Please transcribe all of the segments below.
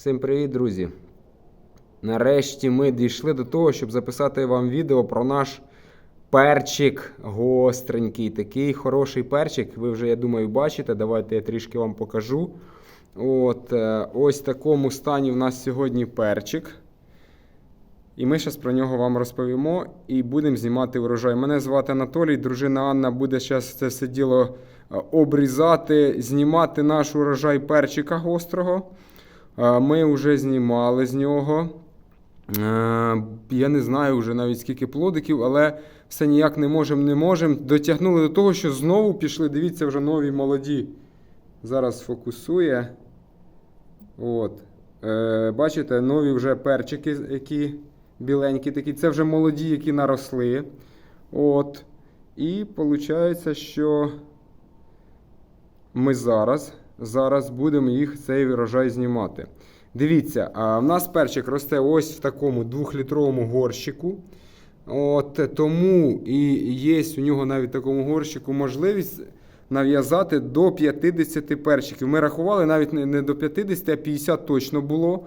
Всім привіт, друзі! Нарешті ми дійшли до того, щоб записати вам відео про наш перчик гостренький. Такий хороший перчик. Ви вже, я думаю, бачите. Давайте я трішки вам покажу. От, е, ось в такому стані в нас сьогодні перчик. І ми зараз про нього вам розповімо і будемо знімати врожай. Мене звати Анатолій, дружина Анна буде зараз це все діло е, обрізати, знімати наш урожай перчика гострого. Ми вже знімали з нього. Е, Я не знаю вже навіть скільки плодиків, але все ніяк не можемо, не можемо. Дотягнули до того, що знову пішли. Дивіться, вже нові молоді. Зараз фокусує. От. Е, бачите, нові вже перчики, які біленькі такі. Це вже молоді, які наросли. От. І виходить, що ми зараз, зараз будемо їх цей врожай знімати. Дивіться, в нас перчик росте ось в такому двохлітровому горщику. От, тому і є у нього навіть в такому горщику можливість нав'язати до 50 перчиків. Ми рахували навіть не до 50, а 50 точно було.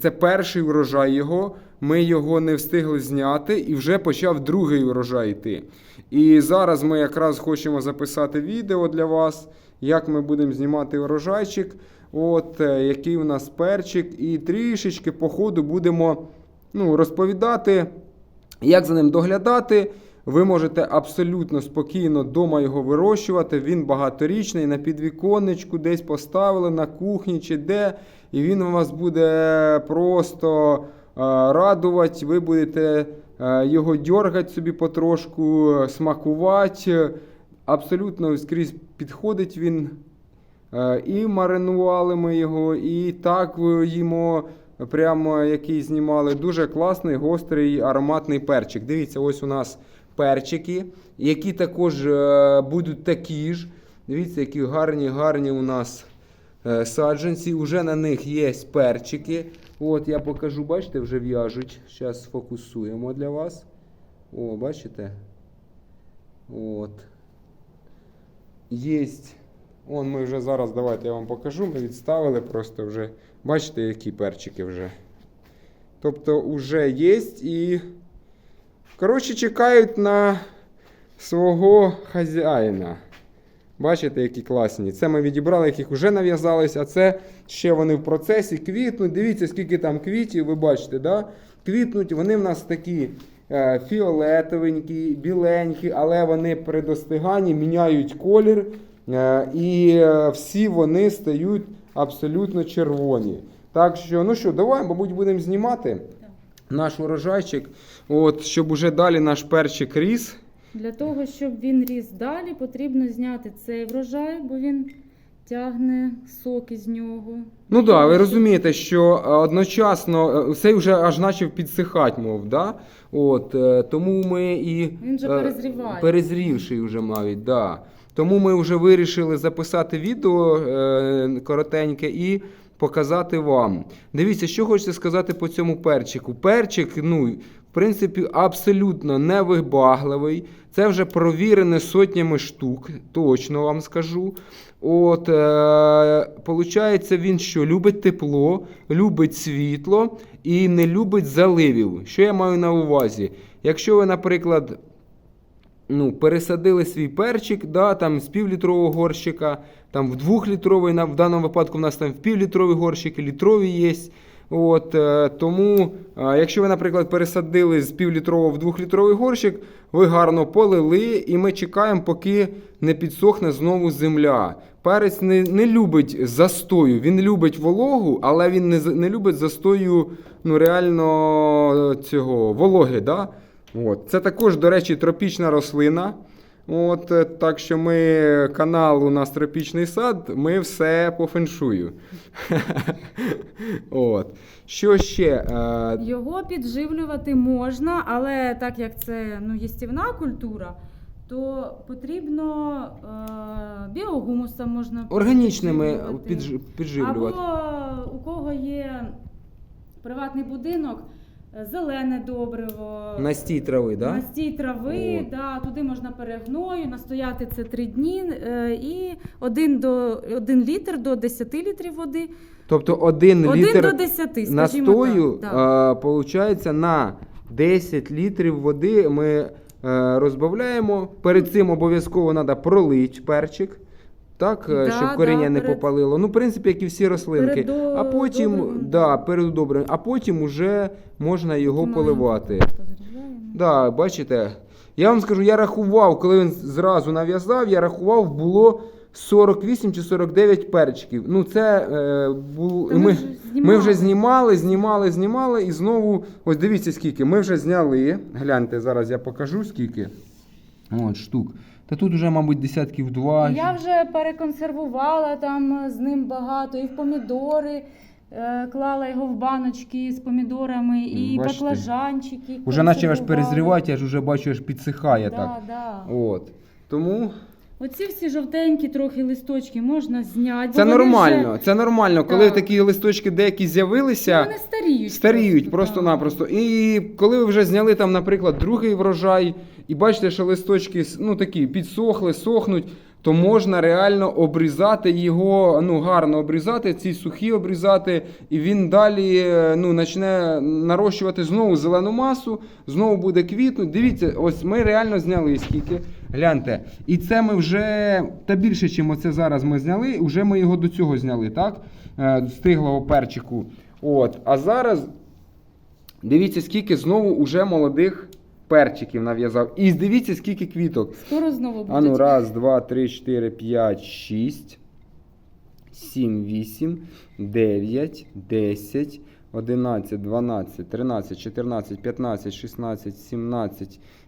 Це перший урожай його. Ми його не встигли зняти і вже почав другий урожай йти. І зараз ми якраз хочемо записати відео для вас, як ми будемо знімати урожайчик. От, е, який у нас перчик, і трішечки по ходу будемо ну, розповідати, як за ним доглядати. Ви можете абсолютно спокійно вдома його вирощувати. Він багаторічний, на підвіконечку десь поставили на кухні чи де. І він вас буде просто е, радувати. Ви будете е, його дергати собі потрошку, смакувати. Абсолютно скрізь підходить він. Е, І маринували ми його, і так їмо, прямо який знімали. Дуже класний, гострий, ароматний перчик. Дивіться, ось у нас перчики, які також е, будуть такі ж. Дивіться, які гарні, гарні у нас е, саджанці. Уже на них є перчики. От я покажу, бачите, вже в'яжуть. Зараз сфокусуємо для вас. О, бачите? От. Єсть. Вон ми вже зараз, давайте я вам покажу. Ми відставили просто вже. Бачите, які перчики вже. Тобто вже є і. Коротше, чекають на свого хазяїна. Бачите, які класні. Це ми відібрали, яких вже нав'язались, а це ще вони в процесі квітнуть. Дивіться, скільки там квітів, ви бачите, да? квітнуть. Вони в нас такі фіолетовенькі, біленькі, але вони при достиганні міняють колір. Е, і е, всі вони стають абсолютно червоні. Так що, ну що, давай, мабуть, будемо знімати наш урожайчик, от, щоб уже далі наш перчик ріс. Для того, щоб він ріс далі, потрібно зняти цей врожай, бо він тягне соки з нього. Ну так, да, ви розумієте, що е, одночасно е, цей вже аж почав підсихати, мов, да? От, е, тому ми і Він вже перезріває. перезрівший вже навіть, да. Тому ми вже вирішили записати відео коротеньке і показати вам. Дивіться, що хочеться сказати по цьому перчику. Перчик, ну, в принципі, абсолютно невибагливий. Це вже провірене сотнями штук, точно вам скажу. От, е, получається, він що? Любить тепло, любить світло і не любить заливів. Що я маю на увазі? Якщо ви, наприклад, ну, пересадили свій перчик, да, там з півлітрового горщика, там в двохлітровий, в даному випадку в нас там в півлітровий горщик, літрові є. От, е, тому, е, якщо ви, наприклад, пересадили з півлітрового в двохлітровий горщик, ви гарно полили, і ми чекаємо, поки не підсохне знову земля. Перець не, не любить застою, він любить вологу, але він не, не любить застою ну, реально е, цього вологи. Да? От. Це також, до речі, тропічна рослина. От, е, так що ми канал у нас тропічний сад, ми все по феншую. От. Що ще? Е, Його підживлювати можна, але так як це ну, їстівна культура, то потрібно е, біогумусом можна Органічними підживлювати. підживлювати. Або у кого є приватний будинок, зелене добриво, Настій трави, да? настій трави, От. да, туди можна перегною, настояти це 3 дні е, і 1, до, 1 літр до 10 літрів води. Тобто один 1 літр до 10, настою, так. да. получається, на 10 літрів води ми е, розбавляємо. Перед цим обов'язково треба пролити перчик. Так, е, Да, щоб коріння да, не перед- попалило. Ну, в принципі, як і всі рослинки. Перед а потім, добривом, да, да. перед добрим, а потім уже можна його Маленько поливати. Да, бачите. Я вам скажу, я рахував, коли він зразу нав'язав, я рахував, було 48 чи 49 перчиків. Ну, це е, було. Ми Ми, вже ми вже знімали, знімали, знімали, і знову, ось дивіться, скільки. Ми вже зняли. Гляньте, зараз я покажу скільки. От, штук. Та тут вже, мабуть, десятків два. Я вже переконсервувала там з ним багато, і в помідори. е, Клала його в баночки з помідорами, і Бачите? баклажанчики. Уже наче аж консервувала. перезрівати, я ж вже бачу, аж підсихає да, так. Да. От. Тому Оці всі жовтенькі трохи листочки можна зняти. це бо вони нормально. Вже, Це нормально, коли Так. такі листочки деякі з'явилися. вони старіють. Старіють просто, просто-напросто. І коли ви вже зняли там, наприклад, другий врожай, і бачите, що листочки ну, такі підсохли, сохнуть, то можна реально обрізати його, ну, гарно обрізати, ці сухі обрізати, і він далі е, ну, почне нарощувати знову зелену масу, знову буде квітнути. Дивіться, ось ми реально зняли скільки. Гляньте. І це ми вже та більше, ніж оце зараз ми зняли, вже ми його до цього зняли, так? Е, Стиглого перчику. От. А зараз дивіться, скільки знову уже молодих перчиків нав'язав. І дивіться, скільки квіток. Скоро знову будуть. Ану, раз, два, три, чотири, п'ять, шість, сім, вісім, дев'ять, десять, одинадцять, дванадцять, тринадцять, чотирнадцять, п'ятнадцять, шістнадцять, сімнадцять,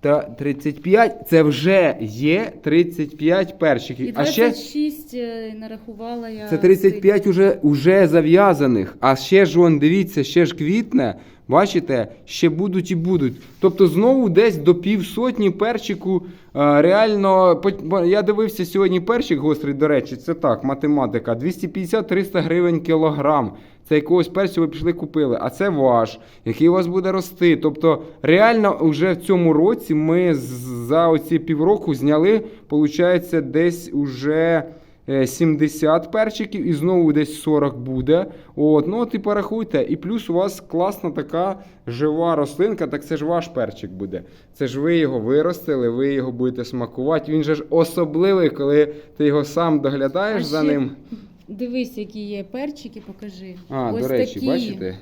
та 35. Це вже є 35 перших. І А ще 26 е, нарахувала я. це 35 уже, уже зав'язаних. А ще ж вон, дивіться, ще ж квітне. Бачите, ще будуть і будуть. Тобто знову десь до півсотні перчику. е, реально, по- я дивився сьогодні перчик гострий, до речі, це так, математика. 250-300 гривень кілограм. Це якогось перцю ви пішли купили, а це ваш, який у вас буде рости. Тобто, реально, вже в цьому році ми за оці півроку зняли, виходить, десь уже. е, 70 перчиків і знову десь 40 буде. От, ну от і порахуйте. І плюс у вас класна така жива рослинка, так це ж ваш перчик буде. Це ж ви його виростили, ви його будете смакувати. Він же ж особливий, коли ти його сам доглядаєш А за ще ним. Дивись, які є перчики, покажи. А, ось до речі, такі, бачите?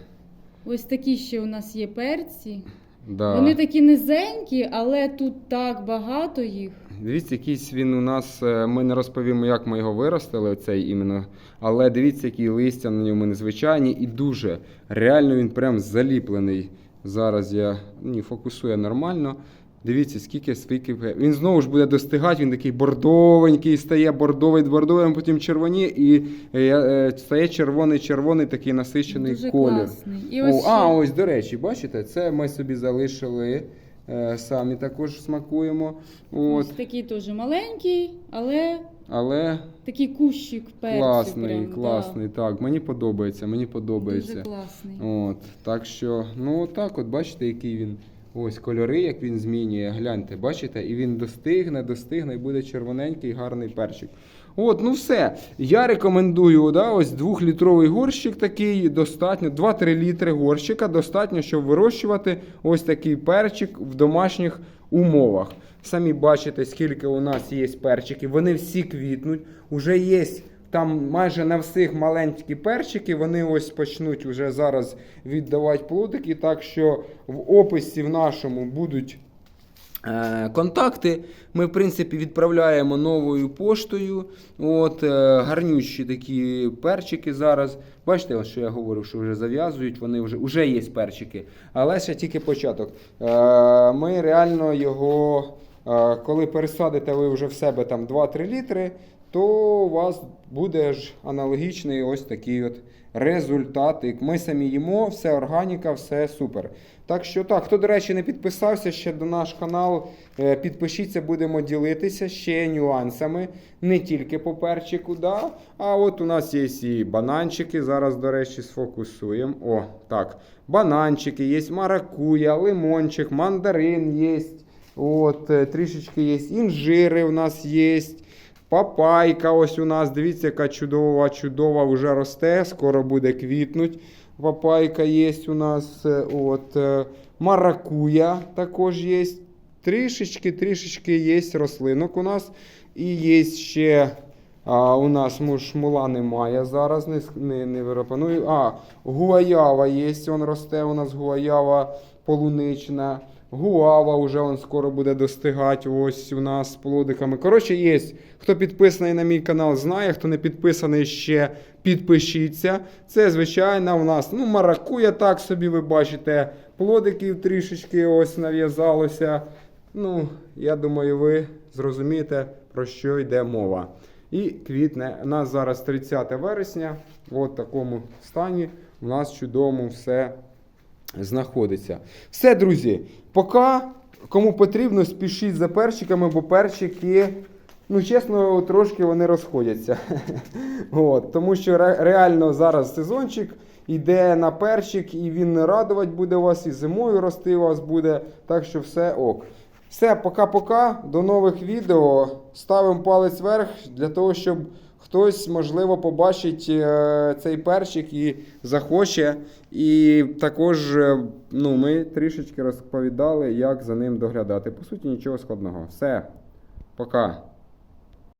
Ось такі ще у нас є перці. Да. Вони такі низенькі, але тут так багато їх. Дивіться, якийсь він у нас. е, Ми не розповімо, як ми його виростили, оцей іменно. Але дивіться, які листя на ньому незвичайні і дуже. Реально він прям заліплений. Зараз я ні, фокусує нормально. Дивіться, скільки скільки. Він знову ж буде достигати, він такий бордовенький, стає бордовий, бордовий, а потім червоні, і е, е, стає червоний-червоний такий насичений Дуже колір. класний. І О, ще- а, ось, до речі, бачите, це ми собі залишили. е, Самі також смакуємо. От. ось такий теж маленький, але Але такий кущик перцю. класний, прям, класний. Так, мені подобається, мені подобається. Дуже класний. От, так що, ну отак, от бачите, який він. Ось кольори, як він змінює. Гляньте, бачите, і він достигне, достигне, і буде червоненький, гарний перчик. От, ну все. Я рекомендую, да, ось двохлітровий горщик такий, достатньо, 2-3 літри горщика, достатньо, щоб вирощувати ось такий перчик в домашніх умовах. Самі бачите, скільки у нас є перчиків. Вони всі квітнуть. Уже є там майже на всіх маленькі перчики, вони ось почнуть вже зараз віддавати плодики. Так що в описі в нашому будуть е, контакти. Ми, в принципі, відправляємо новою поштою. От, е, такі перчики зараз. Бачите, що я говорив, що вже зав'язують, вони вже, вже є перчики. Але ще тільки початок. Е, ми реально його. Е, Коли пересадите ви вже в себе там 2-3 літри, то у вас буде ж аналогічний ось такий от результат. Ми самі їмо, все органіка, все супер. Так що так, хто, до речі, не підписався ще до наш канал, е, підпишіться, будемо ділитися ще нюансами, не тільки по перчику, да? а от у нас є і бананчики. Зараз, до речі, сфокусуємо. О, так. Бананчики, є маракуя, лимончик, мандарин є. От, е, трішечки є інжири у нас є. Папайка ось у нас, дивіться, яка чудова, чудова вже росте, скоро буде квітнуть. Папайка є у нас. е, От, е, маракуя також є. Трішечки, трішечки є рослинок у нас. І є ще а, у нас мушмула немає зараз, не, не, не виропаную. А, гуаява є, он росте у нас гуаява полунична. Гуава вже он скоро буде достигати. Ось у нас з плодиками. Коротше, є. Хто підписаний на мій канал, знає. Хто не підписаний ще, підпишіться. Це, звичайно, у нас ну, маракуя, так собі ви бачите. Плодиків трішечки ось нав'язалося. Ну, я думаю, ви зрозумієте, про що йде мова. І квітне. У нас зараз 30 вересня. В такому стані. У нас чудовому все знаходиться. Все, друзі, поки кому потрібно, спішіть за перчиками, бо перчики, ну чесно, трошки вони розходяться. От, тому що ре- реально зараз сезончик йде на перчик, і він радувати буде вас, і зимою рости вас буде. Так що все ок. Все, пока-пока. До нових відео. Ставимо палець вверх для того, щоб хтось, можливо, побачить е, цей перчик і захоче. І також е, ну, ми трішечки розповідали, як за ним доглядати. По суті, нічого складного. Все, пока.